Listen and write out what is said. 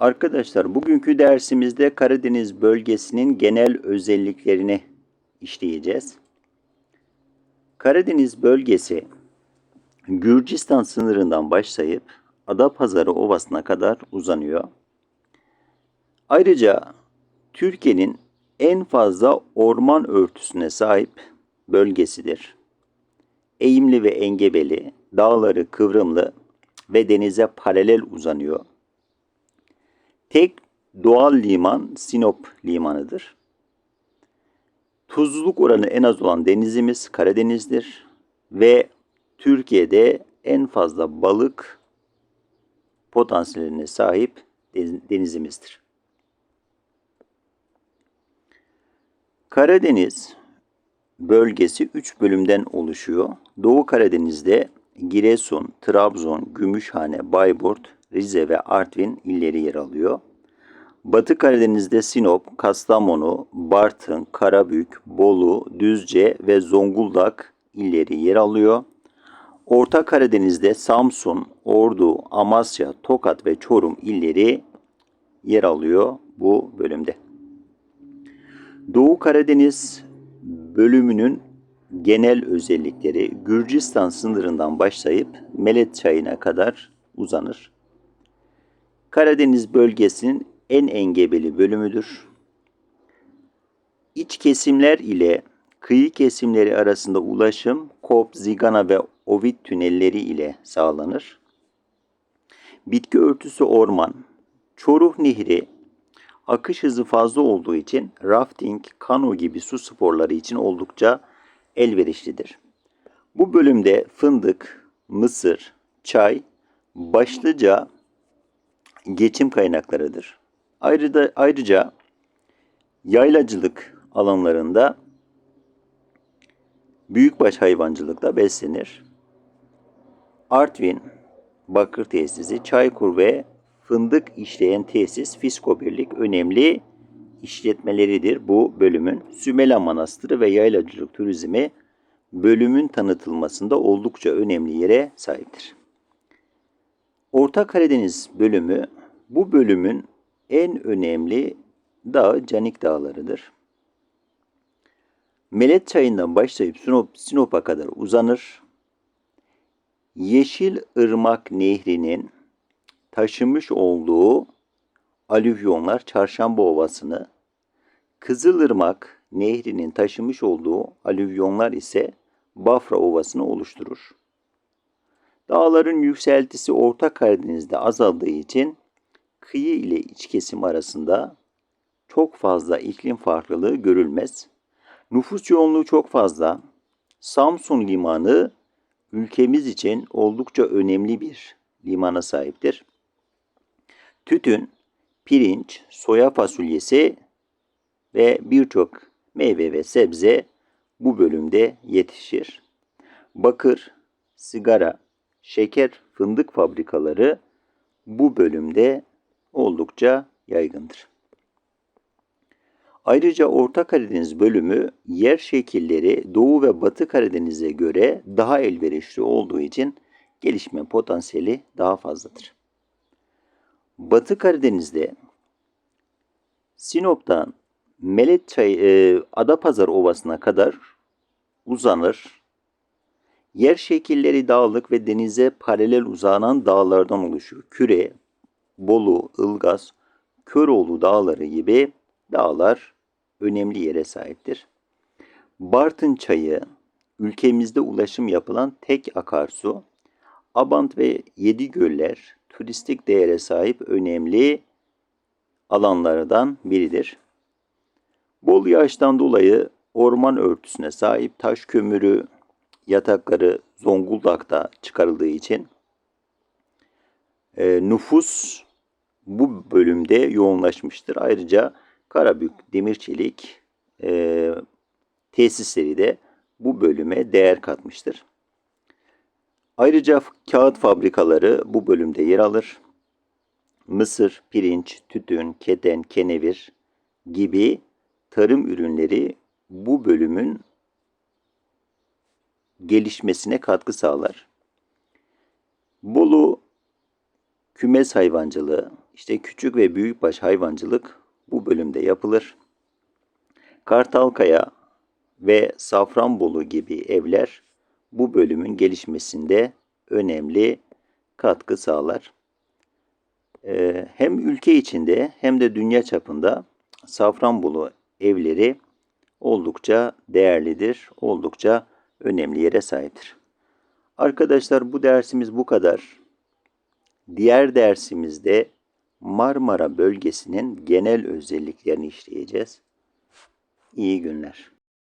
Arkadaşlar bugünkü dersimizde Karadeniz bölgesinin genel özelliklerini işleyeceğiz. Karadeniz bölgesi Gürcistan sınırından başlayıp Adapazarı Ovası'na kadar uzanıyor. Ayrıca Türkiye'nin en fazla orman örtüsüne sahip bölgesidir. Eğimli ve engebeli, dağları kıvrımlı ve denize paralel uzanıyor. Tek doğal liman Sinop limanıdır. Tuzluluk oranı en az olan denizimiz Karadeniz'dir ve Türkiye'de en fazla balık potansiyeline sahip denizimizdir. Karadeniz bölgesi 3 bölümden oluşuyor. Doğu Karadeniz'de Giresun, Trabzon, Gümüşhane, Bayburt, Rize ve Artvin illeri yer alıyor. Batı Karadeniz'de Sinop, Kastamonu, Bartın, Karabük, Bolu, Düzce ve Zonguldak illeri yer alıyor. Orta Karadeniz'de Samsun, Ordu, Amasya, Tokat ve Çorum illeri yer alıyor bu bölümde. Doğu Karadeniz bölümünün genel özellikleri Gürcistan sınırından başlayıp Melet Çayı'na kadar uzanır. Karadeniz bölgesinin en engebeli bölümüdür. İç kesimler ile kıyı kesimleri arasında ulaşım Kop, Zigana ve Ovid tünelleri ile sağlanır. Bitki örtüsü orman, Çoruh Nehri akış hızı fazla olduğu için rafting, kano gibi su sporları için oldukça elverişlidir. Bu bölümde fındık, mısır, çay başlıca geçim kaynaklarıdır. Ayrıca, ayrıca yaylacılık alanlarında büyükbaş hayvancılıkta beslenir. Artvin bakır tesisi, Çaykur ve fındık işleyen tesis Fisko Birlik önemli işletmeleridir bu bölümün. Sümela Manastırı ve yaylacılık turizmi bölümün tanıtılmasında oldukça önemli yere sahiptir. Orta Karadeniz bölümü bu bölümün en önemli dağı Canik Dağları'dır. Melet Çayı'ndan başlayıp Sinop, Sinop'a kadar uzanır. Yeşil Irmak Nehri'nin taşımış olduğu alüvyonlar Çarşamba Ovası'nı, Kızılırmak Nehri'nin taşımış olduğu alüvyonlar ise Bafra Ovası'nı oluşturur. Dağların yükseltisi Orta Karadeniz'de azaldığı için kıyı ile iç kesim arasında çok fazla iklim farklılığı görülmez. Nüfus yoğunluğu çok fazla. Samsun limanı ülkemiz için oldukça önemli bir limana sahiptir. Tütün, pirinç, soya fasulyesi ve birçok meyve ve sebze bu bölümde yetişir. Bakır, sigara, şeker, fındık fabrikaları bu bölümde oldukça yaygındır. Ayrıca Orta Karadeniz bölümü yer şekilleri Doğu ve Batı Karadeniz'e göre daha elverişli olduğu için gelişme potansiyeli daha fazladır. Batı Karadeniz'de Sinop'tan Melet e, Adapazarı Ovası'na kadar uzanır. Yer şekilleri dağlık ve denize paralel uzanan dağlardan oluşur. Küre, Bolu, Ilgaz, Köroğlu dağları gibi dağlar önemli yere sahiptir. Bartın çayı ülkemizde ulaşım yapılan tek akarsu. Abant ve Yedi Göller turistik değere sahip önemli alanlardan biridir. Bol yağıştan dolayı orman örtüsüne sahip taş kömürü yatakları Zonguldak'ta çıkarıldığı için e, nüfus bu bölümde yoğunlaşmıştır. Ayrıca Karabük Demirçelik e, tesisleri de bu bölüme değer katmıştır. Ayrıca kağıt fabrikaları bu bölümde yer alır. Mısır, pirinç, tütün, keten, kenevir gibi tarım ürünleri bu bölümün gelişmesine katkı sağlar. Bolu kümes hayvancılığı, İşte küçük ve büyükbaş hayvancılık bu bölümde yapılır. Kartalkaya ve Safranbolu gibi evler bu bölümün gelişmesinde önemli katkı sağlar. Ee, hem ülke içinde hem de dünya çapında Safranbolu evleri oldukça değerlidir, oldukça önemli yere sahiptir. Arkadaşlar bu dersimiz bu kadar. Diğer dersimizde Marmara bölgesinin genel özelliklerini işleyeceğiz. İyi günler.